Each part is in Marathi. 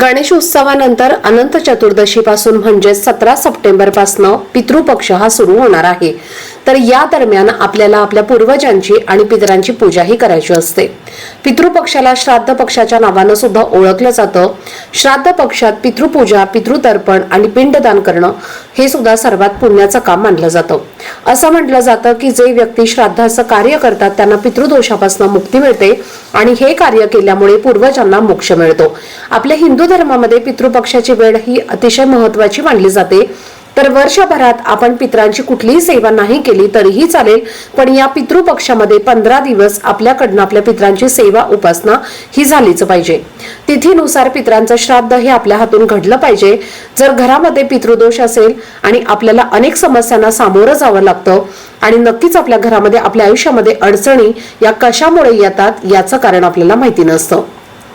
गणेश उत्सवानंतर अनंत चतुर्दशीपासून म्हणजेच म्हणजे सतरा सप्टेंबरपासून पितृपक्ष हा सुरू होणार आहे. तर या दरम्यान आपल्याला आपल्या पूर्वजांची आणि पितरांची पूजाही करायची असते. पितृपक्षाला श्राद्ध पक्षाच्या नावानं सुद्धा ओळखलं जातं. श्राद्ध पक्षात पितृपूजा पितृतर्पण आणि पिंडदान करणं हे सुद्धा सर्वात पुण्याचं काम मानलं जातं. असं म्हटलं जातं की जे व्यक्ती श्राद्धाचं कार्य करतात त्यांना पितृदोषापासून मुक्ती मिळते आणि हे कार्य केल्यामुळे पूर्वजांना मोक्ष मिळतो. आपल्या हिंदू धर्मामध्ये पितृपक्षाची वेळ ही अतिशय महत्वाची मानली जाते. तर वर्षभरात आपण पितरांची कुठलीही सेवा नाही केली तरीही चालेल पण या पितृपक्षामध्ये पंधरा दिवस आपल्याकडनं आपल्या पितरांची सेवा उपासना ही झालीच पाहिजे. तिथीनुसार पितरांचं श्राद्ध हे आपल्या हातून घडलं पाहिजे. जर घरामध्ये पितृदोष असेल आणि आपल्याला अनेक समस्यांना सामोरं जावं लागतं आणि नक्कीच आपल्या घरामध्ये आपल्या आयुष्यामध्ये अडचणी या कशामुळे येतात याचं कारण आपल्याला माहिती नसतं.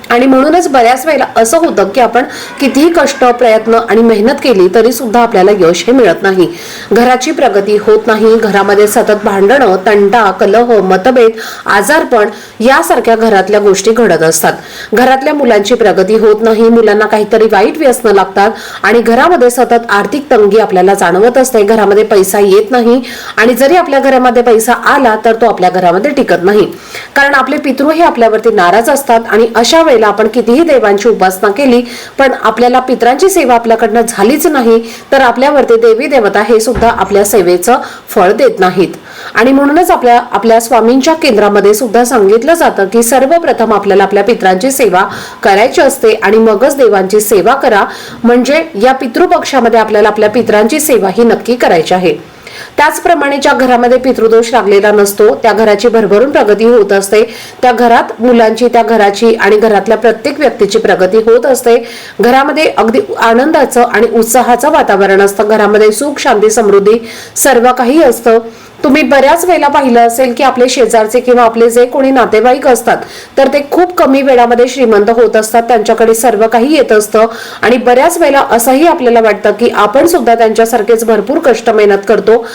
आणि म्हणूनच बऱ्याच वेळेला असं होतं की आपण कितीही कष्ट प्रयत्न आणि मेहनत केली तरी सुद्धा आपल्याला यश हे मिळत नाही. घराची प्रगती होत नाही घरामध्ये सतत भांडणं तंटा कलह मतभेद आजारपण यासारख्या घरातल्या गोष्टी घडत असतात. घरातल्या मुलांची प्रगती होत नाही मुलांना काहीतरी वाईट व्यसन लागतात आणि घरामध्ये सतत आर्थिक तंगी आपल्याला जाणवत असते. घरामध्ये पैसा येत नाही आणि जरी आपल्या घरामध्ये पैसा आला तर तो आपल्या घरामध्ये टिकत नाही. कारण आपले पितृ हे आपल्यावरती नाराज असतात आणि अशा वेळेला आपण कितीही देवांची उपासना केली पण आपल्याला पितरांची सेवा आपल्याकडनं झालीच नाही तर आपल्यावरती देवी देवता हे सुद्धा आपल्या सेवेचं फळ देत नाहीत. आणि म्हणूनच आपल्या आपल्या स्वामींच्या केंद्रामध्ये सुद्धा सांगितलं जातं की सर्वप्रथम आपल्याला आपल्या पित्रांची सेवा करायची असते आणि मगच देवांची सेवा करा. म्हणजे या पितृपक्षामध्ये आपल्याला आपल्या पितरांची सेवा ही नक्की करायची आहे. त्याचप्रमाणे ज्या घरामध्ये पितृदोष लागलेला नसतो त्या घराची भरभरून प्रगती होत असते. त्या घरात मुलांची त्या घराची आणि घरातल्या प्रत्येक व्यक्तीची प्रगती होत असते. घरामध्ये अगदी आनंदाचं आणि उत्साहाचं वातावरण असतं. घरामध्ये सुख शांती समृद्धी सर्व काही असतं. तुम्ही बऱ्याच वेळेला पाहिलं असेल की आपले शेजारचे किंवा आपले जे कोणी नातेवाईक असतात तर ते खूप कमी वेळामध्ये श्रीमंत होत असतात. त्यांच्याकडे सर्व काही येत असतं. आणि बऱ्याच वेळेला असंही आपल्याला वाटतं की आपण सुद्धा त्यांच्यासारखेच भरपूर कष्ट मेहनत करतो.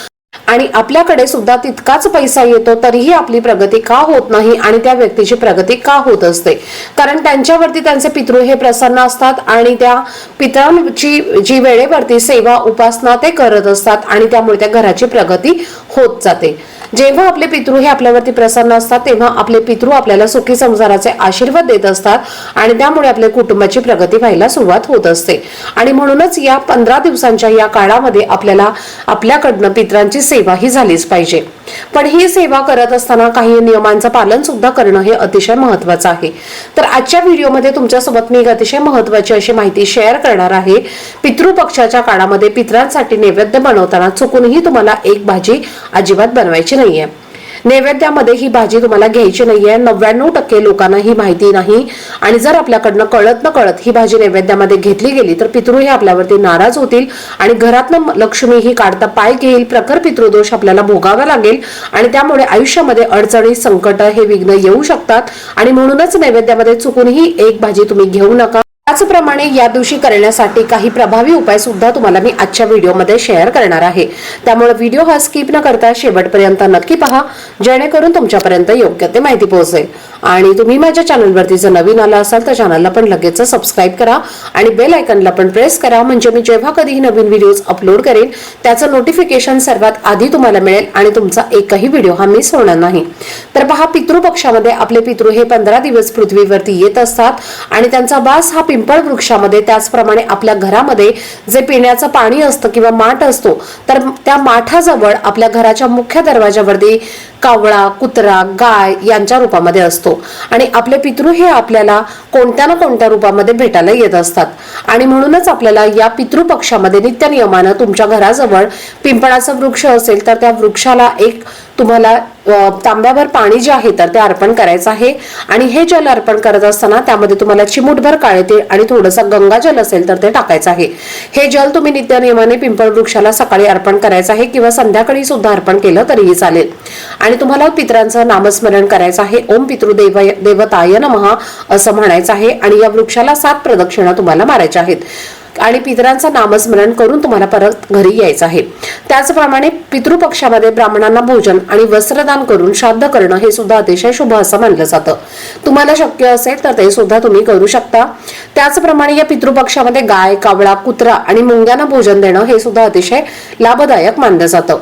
आणि आपल्याकडे सुद्धा तितकाच पैसा येतो तरीही आपली प्रगती का होत नाही आणि त्या व्यक्तीची प्रगती का होत असते? कारण त्यांच्यावरती त्यांचे पितृ हे प्रसन्न असतात आणि त्या पितरांची जी वेळेवरती सेवा उपासना ते करत असतात आणि त्यामुळे त्या घराची प्रगती होत जाते. जेव्हा आपले पितृ हे आपल्यावरती प्रसन्न असतात तेव्हा आपले पितृ आपल्याला सुखी संसाराचे आशीर्वाद देत असतात आणि त्यामुळे आपल्या कुटुंबाची प्रगती व्हायला सुरुवात होत असते. आणि म्हणूनच या पंधरा दिवसांच्या या काळामध्ये आपल्याला आपल्याकडनं पितरांची सेवा ही झालीच पाहिजे. पण ही सेवा करत असताना काही नियमांचं पालन सुद्धा करणं हे अतिशय महत्वाचं आहे. तर आजच्या व्हिडिओमध्ये तुमच्यासोबत मी एक अतिशय महत्वाची अशी माहिती शेअर करणार आहे. पितृपक्षाच्या काळामध्ये पितरांसाठी नैवेद्य बनवताना चुकूनही तुम्हाला एक भाजी अजिबात बनवायची नाहीये. नैवेद्यामध्ये ही भाजी तुम्हाला घ्यायची नाहीये. नव्याण्णव टक्के लोकांना ही माहिती नाही. आणि जर आपल्याकडनं कळत न कळत ही भाजी नैवेद्यामध्ये घेतली गेली तर पितृ हे आपल्यावरती नाराज होतील आणि घरातनं लक्ष्मी ही काढता पाय घेईल. प्रखर पितृदोष आपल्याला भोगावा लागेल आणि त्यामुळे आयुष्यामध्ये अडचणी संकट हे विघ्न येऊ शकतात. आणि म्हणूनच नैवेद्यामध्ये चुकूनही एक भाजी तुम्ही घेऊ नका. त्याचप्रमाणे या दिवशी करण्यासाठी काही प्रभावी उपाय सुद्धा तुम्हाला मी आजच्या व्हिडिओमध्ये शेअर करणार आहे. त्यामुळे व्हिडिओ हा स्किप न करता शेवटपर्यंत नक्की पहा जेणेकरून तुमच्यापर्यंत योग्य ते माहिती पोहोचेल. आणि तुम्ही माझ्या चॅनलवरती जर नवीन आला असाल तर चॅनलला पण लगेच सबस्क्राईब करा आणि बेल आयकनला पण प्रेस करा. म्हणजे मी जेव्हा कधीही नवीन व्हिडिओज अपलोड करेन त्याचं नोटिफिकेशन सर्वात आधी तुम्हाला मिळेल आणि तुमचा एकही व्हिडिओ हा मिस होणार नाही. तर पहा पितृपक्षामध्ये आपले पितृ हे पंधरा दिवस पृथ्वीवरती येत असतात आणि त्यांचा वास हा पिंपळ वृक्षामध्ये त्याचप्रमाणे आपल्या घरामध्ये जे पिण्याचं पाणी असतं किंवा माठ असतो तर त्या माठाजवळ आपल्या घराच्या मुख्य दरवाजावरती कावळा कुत्रा गाय यांच्या रूपामध्ये असतो. आणि आपले पितृ हे आपल्याला कोणत्या ना कोणत्या रूपामध्ये भेटायला येत असतात. आणि म्हणूनच आपल्याला या पितृपक्षामध्ये नित्य नियमानं तुमच्या घराजवळ पिंपळाचं वृक्ष असेल तर त्या वृक्षाला एक तुम्हाला तांब्यावर पाणी जे आहे तर ते अर्पण करायचं आहे. आणि हे जल अर्पण करत असताना त्यामध्ये तुम्हाला चिमूटभर काळे तेल आणि थोडंसं गंगाजल असेल तर ते टाकायचं आहे. हे जल तुम्ही नित्य नियमाने पिंपळ वृक्षाला सकाळी अर्पण करायचं आहे किंवा संध्याकाळी सुद्धा अर्पण केलं तरीही चालेल. आणि तुम्हाला पितरांचं नामस्मरण करायचं आहे. ओम पितृदेव देवताय नमहा असं म्हणायचं आहे. आणि या वृक्षाला सात प्रदक्षिणा तुम्हाला मारायच्या आहेत. आणि पितरांचं नामस्मरण करून तुम्हाला परत घरी यायचं आहे. त्याचप्रमाणे पितृपक्षामध्ये ब्राह्मणांना भोजन आणि वस्त्रदान करून श्राद्ध करणं हे सुद्धा अतिशय शुभ असं मानलं जातं. तुम्हाला शक्य असेल तर ते सुद्धा तुम्ही करू शकता. त्याचप्रमाणे या पितृपक्षामध्ये गाय कावळा कुत्रा आणि मुंग्यांना भोजन देणं हे सुद्धा अतिशय लाभदायक मानलं जातं.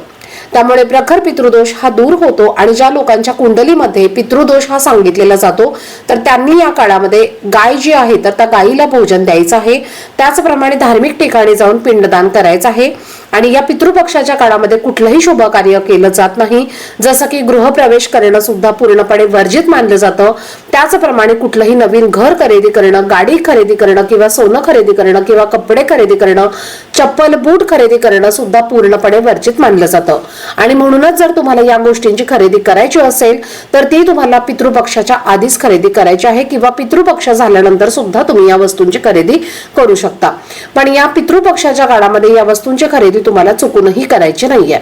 त्यामुळे प्रखर पितृदोष हा दूर होतो आणि ज्या लोकांच्या कुंडलीमध्ये पितृदोष हा सांगितलेला जातो तर त्यांनी या काळामध्ये गाय जी आहे तर त्या गायीला भोजन द्यायचं आहे. त्याचप्रमाणे धार्मिक ठिकाणी जाऊन पिंडदान करायचं आहे. आणि या पितृपक्षाच्या काळामध्ये कुठलंही शुभ कार्य केलं जात नाही. जसं की गृहप्रवेश करणं सुद्धा पूर्णपणे वर्जित मानलं जातं. त्याचप्रमाणे कुठलंही नवीन घर खरेदी करणं गाडी खरेदी करणं किंवा सोनं खरेदी करणं किंवा कपडे खरेदी करणं चप्पल बूट खरेदी करणं सुद्धा पूर्णपणे वर्जित मानलं जातं. आणि म्हणूनच जर तुम्हाला या गोष्टींची खरेदी करायची असेल तर ती तुम्हाला पितृपक्षाच्या आधीच खरेदी करायची आहे किंवा पितृपक्ष झाल्यानंतर सुद्धा तुम्ही या वस्तूंची खरेदी करू शकता. पण या पितृपक्षाच्या काळामध्ये या वस्तूंची खरेदी तुम्हाला चुकूनही करायची नाहीये.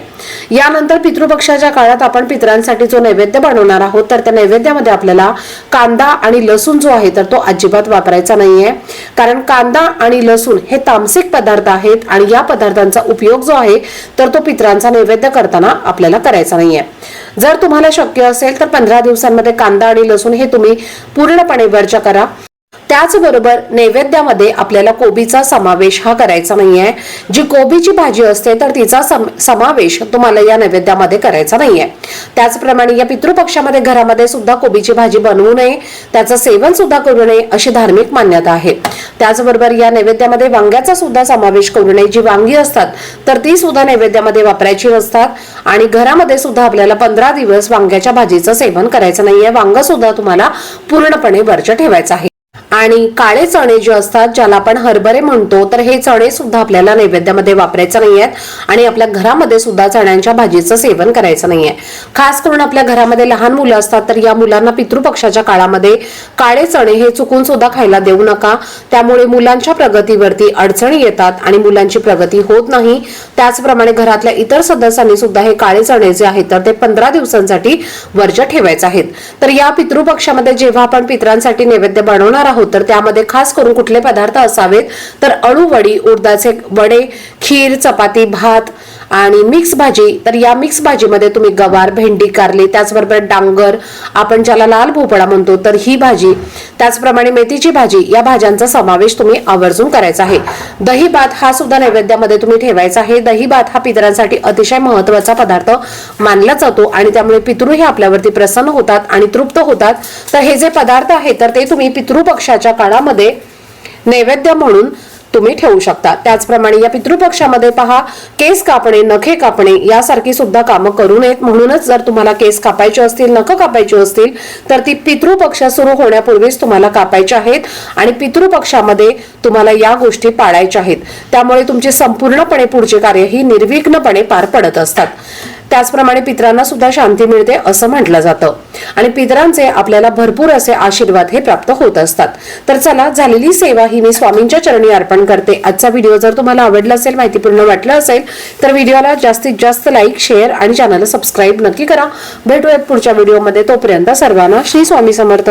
यानंतर पितृपक्षाच्या काळात आपण पितरांसाठी जो नैवेद्य बनवणार आहोत तर त्या नैवेद्यामध्ये आपल्याला कांदा आणि लसूण जो आहे तर तो अजिबात वापरायचा नाहीये. कारण कांदा आणि लसूण हे तामसिक पदार्थ आहेत आणि या पदार्थांचा उपयोग जो आहे तर तो पितरांचा नैवेद्य करताना आपल्याला करायचा नाहीये. जर तुम्हाला शक्य असेल तर पंधरा दिवसांमध्ये कांदा आणि लसूण हे तुम्ही पूर्णपणे वर्ज करा. त्याचबरोबर नैवेद्यामध्ये आपल्याला कोबीचा समावेश हा करायचा नाहीये. जी कोबीची भाजी असते तर तिचा सम- समावेश तुम्हाला या नैवेद्यामध्ये करायचा नाहीये. त्याचप्रमाणे या पितृपक्षामध्ये घरामध्ये सुद्धा कोबीची भाजी बनवू नये. त्याचं सेवन सुद्धा करू नये अशी धार्मिक मान्यता आहे. त्याचबरोबर या नैवेद्यामध्ये वांग्याचा सुद्धा समावेश करू नये. जी वांगी असतात तर ती सुद्धा नैवेद्यामध्ये वापरायची नसतात. आणि घरामध्ये सुद्धा आपल्याला पंधरा दिवस वांग्याच्या भाजीचं सेवन करायचं नाहीये. वांग सुद्धा तुम्हाला पूर्णपणे वरच ठेवायचं आहे. आणि काळे चणे जे असतात ज्याला आपण हरभरे म्हणतो तर हे चणे सुद्धा आपल्याला नैवेद्यामध्ये वापरायचं नाहीयेत आणि आपल्या घरामध्ये सुद्धा चण्यांच्या भाजीचं सेवन करायचं नाहीये. खास करून आपल्या घरामध्ये लहान मुलं असतात तर या मुलांना पितृपक्षाच्या काळामध्ये काळे चणे हे चुकून सुद्धा खायला देऊ नका. त्यामुळे मुलांच्या प्रगतीवरती अडचणी येतात आणि मुलांची प्रगती होत नाही. त्याचप्रमाणे घरातल्या इतर सदस्यांनी सुद्धा हे काळे चणे जे आहेत तर ते पंधरा दिवसांसाठी वर्ज ठेवायचे आहेत. तर या पितृपक्षामध्ये जेव्हा आपण पितरांसाठी नैवेद्य बनवणार आहोत तर त्यामध्ये खास करून कुठले पदार्थ असावेत? तर अळूवडी उडदाचे वडे खीर चपाती भात आणि मिक्स भाजी तर या मिक्स भाजीमध्ये तुम्ही गवार भेंडी कारले त्याचबरोबर डांगर आपण ज्याला लाल भोपळा म्हणतो तर ही भाजी त्याचप्रमाणे मेथीची भाजी या भाज्यांचा समावेश तुम्ही आवर्जून करायचा आहे. दही भात हा सुद्धा नैवेद्यामध्ये तुम्ही ठेवायचा आहे. दही भात हा पितरांसाठी अतिशय महत्त्वाचा पदार्थ मानला जातो आणि त्यामुळे पितृ हे आपल्यावरती प्रसन्न होतात आणि तृप्त होतात. तर हे जे पदार्थ आहेत तर ते तुम्ही पितृपक्षाच्या काळामध्ये नैवेद्य म्हणून तुम्ही ठेवू शकता. त्याचप्रमाणे या पितृपक्षामध्ये पहा केस कापणे नखे कापणे यासारखी सुद्धा कामं करू नयेत. म्हणूनच जर तुम्हाला केस कापायचे असतील नख कापायचे असतील तर ती पितृपक्ष सुरू होण्यापूर्वीच तुम्हाला कापायचे आहेत आणि पितृपक्षामध्ये तुम्हाला या गोष्टी पाळायच्या आहेत. त्यामुळे तुमचे संपूर्णपणे पुढचे कार्य ही निर्विघ्नपणे पार पडत असतात. त्याचप्रमाणे पितरांना सुद्धा शांती मिळते असं म्हटलं जातं. आणि पितरांचे आपल्याला भरपूर असे आशीर्वाद हे प्राप्त होत असतात. तर चला झालेली सेवा ही मी स्वामींच्या चरणी अर्पण करते. आजचा व्हिडिओ जर तुम्हाला आवडला असेल माहितीपूर्ण वाटलं असेल तर व्हिडिओला जास्तीत जास्त लाईक शेअर आणि चॅनलला सबस्क्राईब नक्की करा. भेटूयात पुढच्या व्हिडिओमध्ये. तोपर्यंत सर्वांना श्री स्वामी समर्थ.